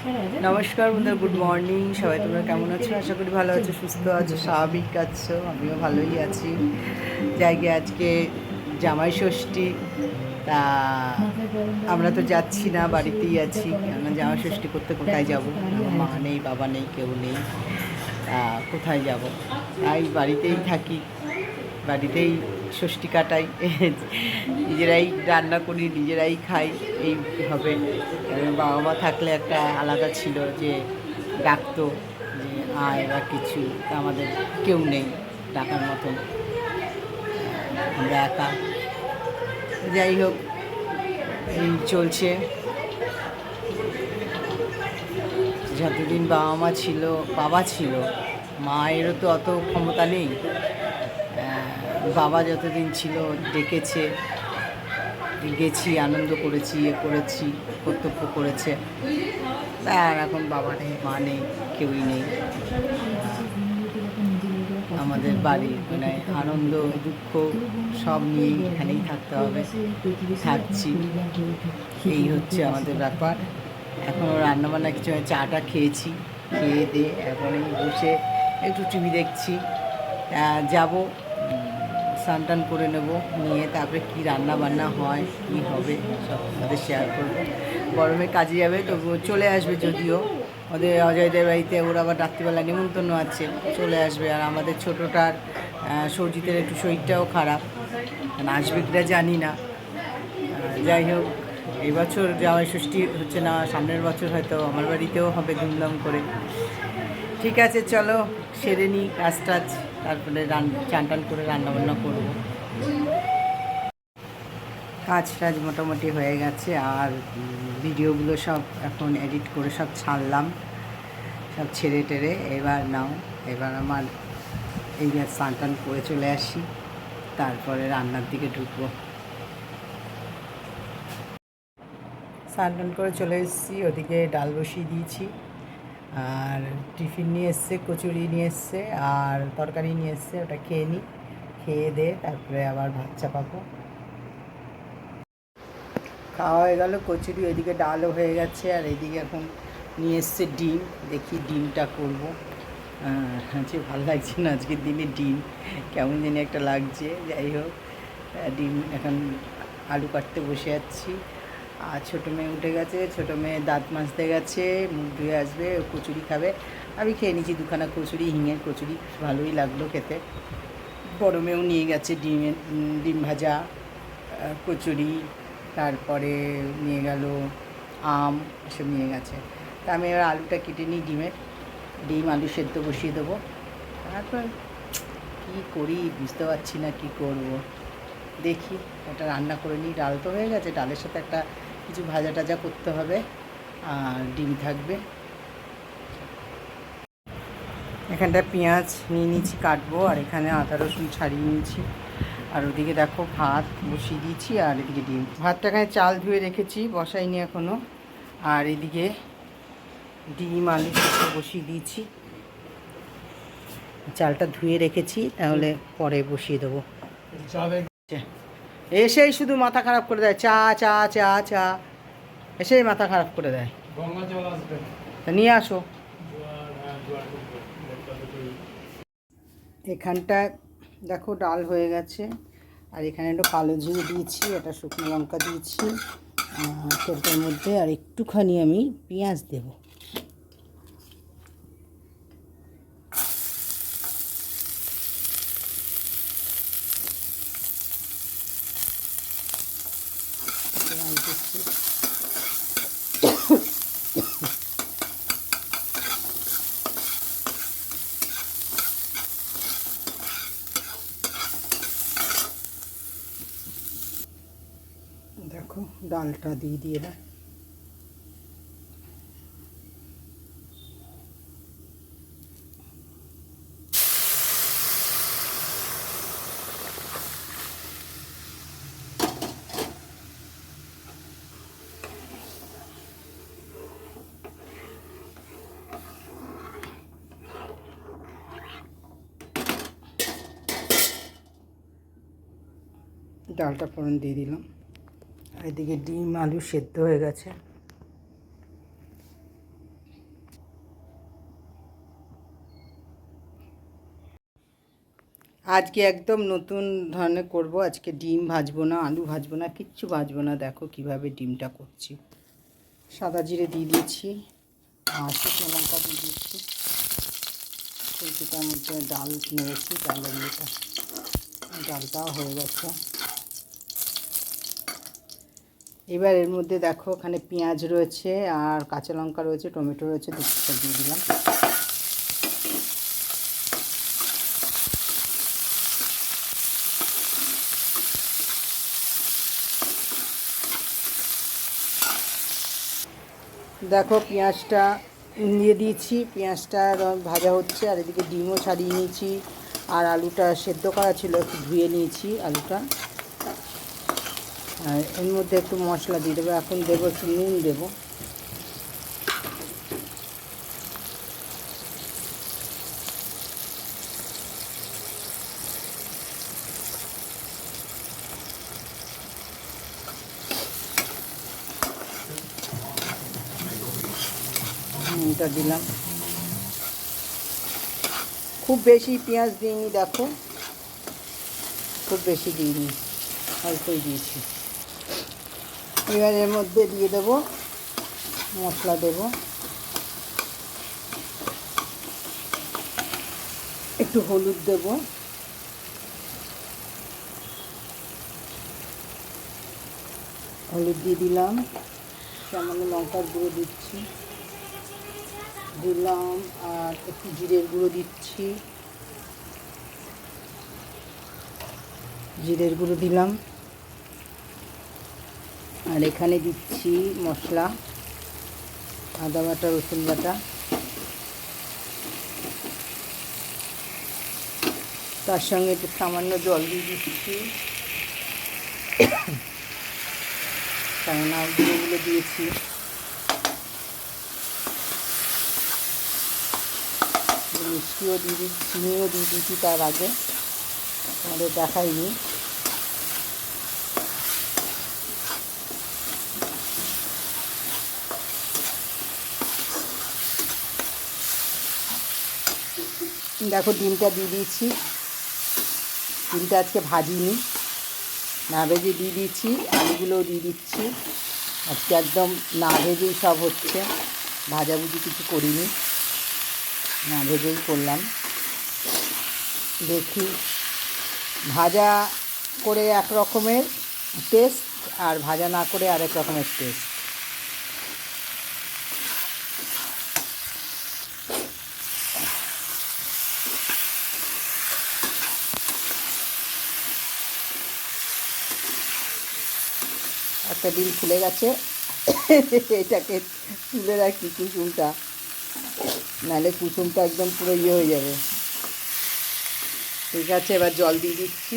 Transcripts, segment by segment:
নমস্কার বন্ধুরা good morning সবাই তোমরা কেমন আছো? আশা করি ভালো আছো, সুস্থ আছো, স্বাভাবিক আছো, আমিও ভালোই আছি। জায়গায় আজকে জামাই ষষ্ঠী, তা আমরা তো যাচ্ছি না, বাড়িতেই আছি। কেননা জামাই ষষ্ঠী করতে কোথায় যাব? মা নেই, বাবা নেই, কেউ নেই কোথায় যাব? তাই বাড়িতেই থাকি, বাড়িতেই ষষ্ঠী কাটাই। নিজেরাই রান্না করি, নিজেরাই খাই। এই হবে। বাবা মা থাকলে একটা আলাদা ছিল যে ডাকতো যে, আয় বা কিছু। আমাদের কেউ নেই ডাকার মতন। আমরা একা। যাই হোক, এই চলছে। যতদিন বাবা মা ছিল, বাবা ছিল, মায়েরও তো অত ক্ষমতা নেই। বাবা যতদিন ছিল, ডেকেছে, গেছি, আনন্দ করেছি ইয়ে করেছি, কর্তব্য করেছে। আর এখন বাবা নেই, মা নেই, কেউই নেই। আমাদের বাড়ি মানে আনন্দ, দুঃখ সব নিয়েই এখানেই থাকতে হবে। থাকছি। এই হচ্ছে আমাদের ব্যাপার। এখনও রান্নাবান্না কিছু চাটা খেয়েছি, খেয়ে দিয়ে এখন বসে একটু টিভি দেখছি। যাব। স্নান টান করে নেব নিয়ে তারপরে কী রান্না বান্না হয় কী হবে সব আমাদের শেয়ার করব। গরমে কাজে যাবে তবুও চলে আসবে যদিও। ওদের অজয়দের বাড়িতে ওর আবার রাত্রিবেলা নিমন্ত্রণ আছে চলে আসবে। আর আমাদের ছোটোটার আহ, সৌজিতের একটু শরীরটাও খারাপ। আসবে কিনা জানি না। যাই হোক এই বছর জামাই ষষ্ঠী হচ্ছে না সামনের বছর হয়তো আমার বাড়িতেও হবে ধুমধাম করে। ঠিক আছে চলো সেরে নিই কাজ টাজ তারপরে চান টান করে রান্নাবান্না করব। কাজ টাজ মোটামুটি হয়ে গেছে আর ভিডিওগুলো সব এখন এডিট করে সব ছাড়লাম। সব ছেড়ে টেড়ে এবার নাও, এবার আমার এই স্নান টান করে চলে আসি, তারপরে রান্নার দিকে ঢুকবো। স্নান টান করে চলে এসেছি, ওদিকে ডাল বসিয়ে দিয়েছি। আর টিফিন নিয়ে এসছে, কচুরি নিয়ে এসছে, আর তরকারি নিয়ে এসছে, ওটা খেয়ে নিই খেয়ে দে তারপরে আবার ভাত চাপাবো। খাওয়া হয়ে গেল, কচুরি ওইদিকে ডালও হয়ে গেছে, আর এইদিকে এখন নিয়ে এসছে ডিম, দেখি ডিমটা করব। যে ভালো লাগছে না, আজকের দিনে ডিম, কেমন জানি একটা লাগছে, যাই হোক। ডিম এখন আলু কাটতে বসে যাচ্ছি আর ছোটো মেয়ে উঠে গেছে, ছোটো মেয়ে দাঁত মাজতে গেছে, মুখ ধুয়ে আসবে কচুরি খাবে। আমি খেয়ে নিয়েছি দুখানা কচুরি, হিঙের কচুরি, ভালোই লাগল খেতে। বড় মেয়েও নিয়ে গেছে ডিমের ডিম ভাজা কচুরি, তারপরে নিয়ে গেল আম, এসব নিয়ে গেছে। তা আমি এবার আলুটা কেটে নিই ডিমের ডিম, আলু সেদ্ধ বসিয়ে দেবো। তারপর কী করি বুঝতে পারছি না কি করব। দেখি, একটা রান্না করে নিই। ডাল তো হয়ে গেছে, ডালের সাথে একটা কিছু ভাজা টাজা করতে হবে আর ডিম থাকবে। এখানটা পেঁয়াজ নিয়ে নিয়েছি কাটবো আর এখানে আদা রসুন ছাড়িয়ে নিয়েছি। আর ওদিকে দেখো ভাত বসিয়ে দিয়েছি আর এদিকে ডিম। ভাতটা এখানে চাল ধুয়ে রেখেছি বসাইনি এখনও আর এদিকে ডিম আলু বসিয়ে দিয়েছি। চালটা ধুয়ে রেখেছি তাহলে পরে বসিয়ে দেবো। এসেই শুধু মাথা খারাপ করে দেয় চা চা চা চা। এসেই মাথা খারাপ করে দেয়। তা নিয়ে আসো। হ্যাঁ এখানটা দেখো ডাল হয়ে গেছে। আর এখানে একটু কালো জিরে দিয়েছি এটা শুকনো লঙ্কা দিয়েছি তোরটার মধ্যে আর একটুখানি আমি পেঁয়াজ দেব। পেঁয়াজ দিচ্ছি। দেখো ডালটা দিয়ে দিয়ে দাও ডালটা ফোড়ন দিয়ে দিলাম। আর এদিকে ডিম, আলু সেদ্ধ হয়ে গেছে। আজকে একদম নতুন ধরনের করব। আজকে ডিম ভাজবো না, আলু ভাজবো না, কিচ্ছু ভাজবো না। দেখো কীভাবে ডিমটা করছি। সাদা জিরে দিয়ে দিয়েছি, আর শুকনো লঙ্কা দিয়ে দিয়েছি। মধ্যে ডাল নিয়েছি ডালের মধ্যে ডালটাও হয়ে গেছে। এবার এর মধ্যে দেখো ওখানে পেঁয়াজ রয়েছে আর কাঁচা লঙ্কা রয়েছে, টমেটো রয়েছে, দুটো দিয়ে দিলাম। দেখো পেঁয়াজটা দিয়ে দিয়েছি, পেঁয়াজটা ভাজা হচ্ছে, আর এদিকে ডিমও ছাড়িয়ে নিয়েছি, আর আলুটা সেদ্ধ করা ছিল, একটু ধুয়ে নিয়েছি আলুটা। আর এর মধ্যে একটু মশলা দিয়ে দেবো। এখন দেবো একটু নুন দেবো। নুনটা দিলাম। খুব বেশি পেঁয়াজ দিইনি, দেখো। খুব বেশি দিইনি, অল্পই দিয়েছি। এবার এর মধ্যে দিয়ে দেবো মশলা দেবো। একটু হলুদ দেবো। হলুদ দিয়ে দিলাম। সামান্য লঙ্কার গুঁড়ো দিচ্ছি। দিলাম আর একটু জিরের গুঁড়ো দিচ্ছি। জিরের গুঁড়ো দিলাম। আর এখানে দিচ্ছি মশলা, আদা বাটা, রসুন বাটা। তার সঙ্গে একটু সামান্য জল দিয়ে দিচ্ছি। কেননা গুঁড়োগুলো দিয়েছি। মিষ্টিও দিয়ে দিচ্ছি চিনিও দিয়ে দিচ্ছি তার আগে। আমাদের দেখাইনি দেখো ডিমটা দিয়ে দিয়েছি ডিমটা আজকে ভাজিনি। না ভেজে দিয়ে দিচ্ছি, আলুগুলোও দিয়ে দিচ্ছি। আজকে একদম না ভেজেই সব হচ্ছে। ভাজাভুজি কিছু করিনি। না ভেজেই করলাম। দেখি। ভাজা করে এক রকমের টেস্ট আর ভাজা না করে আরেক রকমের টেস্ট একটা ডিম ফুলে গেছে। এটাকে তুলে রাখি কুসুমটা। নাহলে কুসুমটা একদম পুরো ইয়ে হয়ে যাবে। ঠিক আছে, এবার জল দিয়ে দিচ্ছি।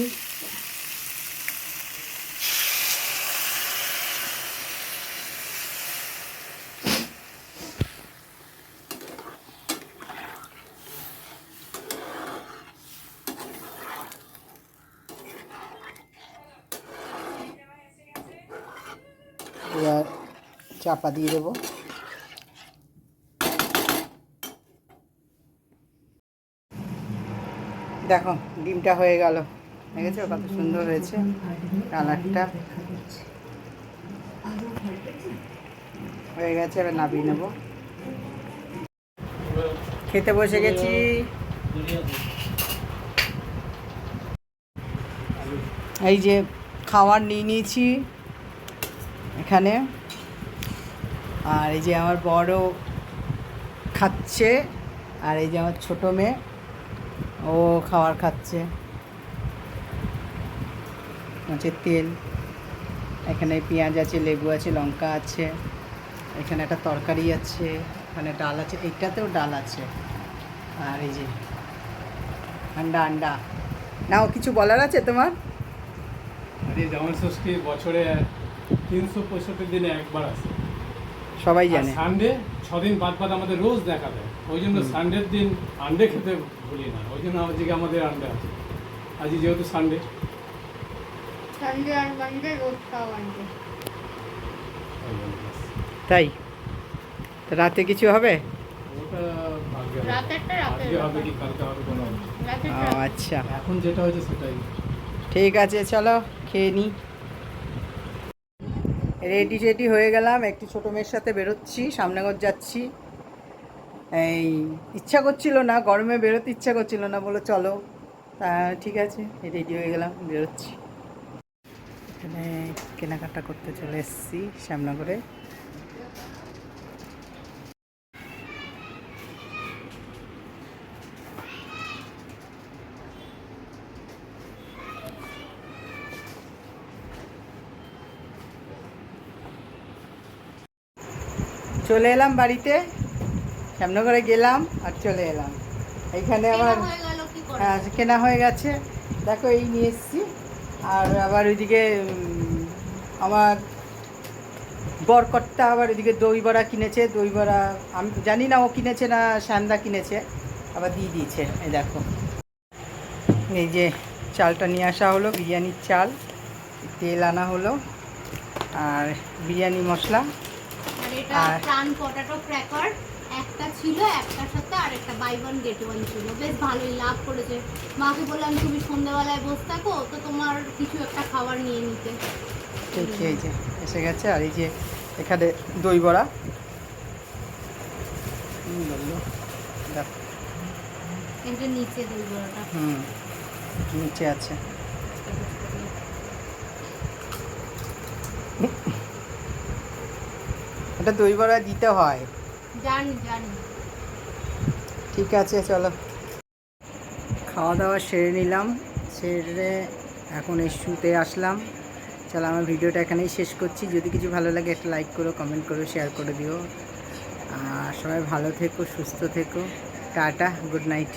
এবার চাপা দিয়ে দেবো। দেখো, ডিমটা হয়ে গেল। দেখেছ কত সুন্দর হয়েছে কালারটা? হয়ে গেছে, এবার নামিয়ে নেব। খেতে বসে গেছি। এই যে খাবার নিয়ে নিয়েছি। এখানে। আর এই যে আমার বড় খাচ্ছে, আর এই যে আমার ছোটো মেয়ে, ও খাবার খাচ্ছে। মাছের তেল, এখানে পেঁয়াজ আছে, লেবু আছে, লঙ্কা আছে, এখানে একটা তরকারি আছে, এখানে ডাল আছে, এইটাতেও ডাল আছে। আর এই যে আন্ডা আন্ডা। নাও, কিছু বলার আছে তোমার? ষষ্ঠী বছরে তিনশো পঁয়ষট্টি দিনে একবার আসে সবাই জানে। সানডে ছদিন বাদ বাদ আমাদের রোজ দেখা দেয়। ওই জন্য সানডের দিন আন্ডে খেতে ভুলি না। ওই জন্য আজকে আমাদের আন্ডে আছে। আজ যেহেতু সানডে তাই? তো রাতে কিছু হবে? আজকে আচ্ছা। এখন যেটা হয়েছে সেটাই। ঠিক আছে চলো খেয়ে নিই রেডি টেডি হয়ে গেলাম। একটি ছোটো মেয়ের সাথে বেরোচ্ছি সামনাগর যাচ্ছি। এই, ইচ্ছা করছিল না, গরমে বেরোতে ইচ্ছা করছিল না, বলো চলো। তা ঠিক আছে রেডি হয়ে গেলাম, বেরোচ্ছি। এখানে কেনাকাটা করতে চলে এসেছি, শ্যামনগরে। চলে এলাম বাড়িতে। শ্যামনগরে গেলাম আর চলে এলাম। এইখানে আমার হয়ে কেনা হয়ে গেছে। দেখো এই নিয়ে এসেছি। আর আবার ওইদিকে আমার বরকটটা আবার ওইদিকে দই বড়া কিনেছে। দই বড়া আমি জানি না ও কিনেছে না সান্দা কিনেছে। আবার দিয়ে দিয়েছে এই দেখো। এই যে চালটা নিয়ে আসা হলো বিরিয়ানির চাল। তেল আনা হলো। আর বিরিয়ানি মশলা। এটা প্রাণ পটাটো ক্র্যাকার একটা ছিল একটার সাথে আর একটা বাই ওয়ান গেট ওয়ান ছিল। বেশ ভালোই লাভ করেছে। মাকে বললাম তুমি সন্ধ্যাবেলায় বসে থাকো তো তোমার কিছু একটা খাবার নিয়ে নিতে। ঠিক এই যে এসে গেছে। আর এই যে এখানে দই বড়া। নিচে দই বড়াটা। হুম নিচে আছে। এটা দই বড়া দিতে হয়। জানি জানি। ঠিক আছে চলো। খাওয়া দাওয়া সেরে নিলাম সেরে এখন এই শুতে আসলাম। চলো আমার ভিডিওটা এখানেই শেষ করছি। যদি কিছু ভালো লাগে একটা লাইক করো কমেন্ট করো শেয়ার করে দিও। আর সবাই ভালো থেকো সুস্থ থেকো। Tata good night